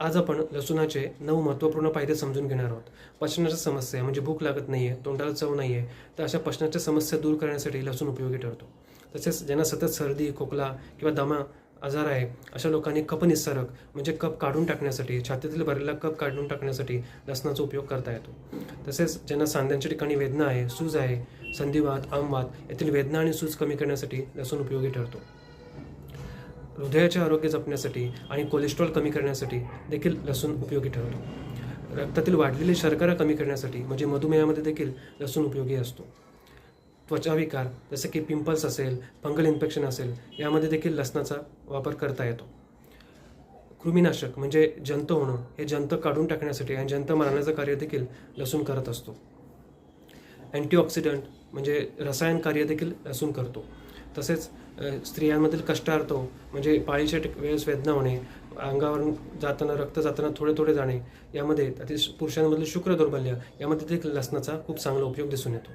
आज आपण लसूणाचे नऊ महत्त्वपूर्ण फायदे समजून घेणार आहोत. पचनाच्या समस्या म्हणजे भूक लागत नाही आहे तोंडाला चव नाही आहे तर अशा पचनाच्या समस्या दूर करण्यासाठी लसूण उपयोगी ठरतो. तसेच ज्यांना सतत सर्दी खोकला किंवा दमा आजार आहे अशा लोकांनी कप निस्सारक म्हणजे कप काढून टाकण्यासाठी छातीतील भरलेला कप काढून टाकण्यासाठी लसणाचा उपयोग करता येतो. तसेच ज्यांना सांध्यांच्या ठिकाणी वेदना आहे सूज आहे संधिवात आमवात येथील वेदना आणि सूज कमी करण्यासाठी लसूण उपयोगी ठरतो. हृदयाचे आरोग्य जपण्यासाठी आणि कोलेस्ट्रॉल कमी करण्यासाठी देखील लसूण उपयोगी ठरतो. रक्तातील वाढलेली शर्करा कमी करण्यासाठी म्हणजे मधुमेहामध्ये देखील लसूण उपयोगी असतो. त्वचाविकार जसे की पिंपल्स असेल फंगल इन्फेक्शन असेल यामध्ये देखील लसणाचा वापर करता येतो. कृमीनाशक म्हणजे जंत होणं हे जंत काढून टाकण्यासाठी आणि जंत मारण्याचं कार्य देखील लसूण करत असतो. अँटीऑक्सिडंट म्हणजे रसायन कार्य देखील लसूण करतो. तसेच स्त्रियांमधील कष्टार्थ म्हणजे पाळीच्या वेळेस वेदना होणे अंगावरून जाताना रक्त जाताना थोडे थोडे जाणे यामध्ये अतिश पुरुषांमधील शुक्र दौर्बल्य यामध्ये देखील लसणाचा खूप चांगला उपयोग दिसून येतो.